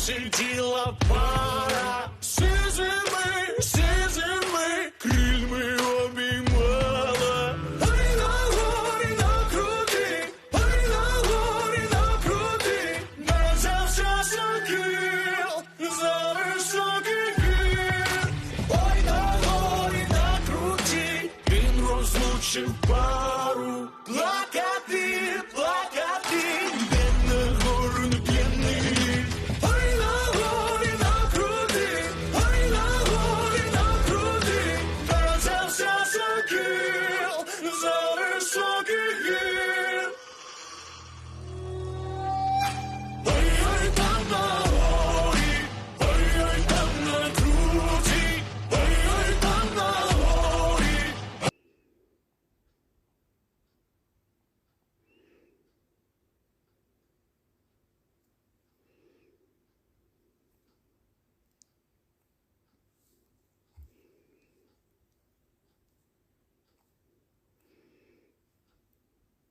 сиділа пара, сизими, сизими, крильми обіймала, Ай на горі на крути, ай на горі на крути, не завчався кил, за високий гір, ой на горі на крути, він розлучив пар.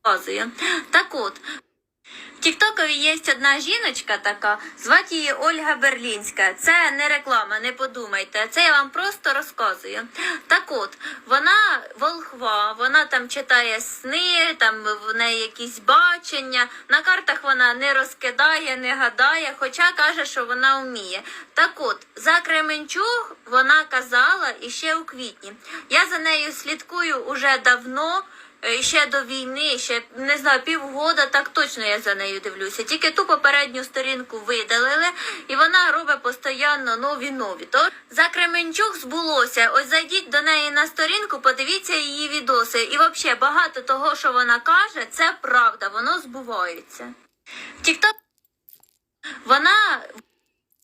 Показую. Так от, в Тіктокові є одна жіночка така, звати її Ольга Берлінська. Це не реклама, не подумайте. Це я вам просто розказую. Так от, вона волхва, вона там читає сни, там в неї якісь бачення. На картах вона не розкидає, не гадає, хоча каже, що вона вміє. Так от, за Кременчуг вона казала і ще у квітні. Я за нею слідкую уже давно. Е, Ще до війни, ще не знаю, півгода, так точно я за нею дивлюся. Тільки ту попередню сторінку видалили, і вона робить постійно нові нові. То за Кременчук збулося. Ось зайдіть до неї на сторінку, подивіться її відоси. І взагалі багато того, що вона каже, це правда, воно збувається. Тікток вона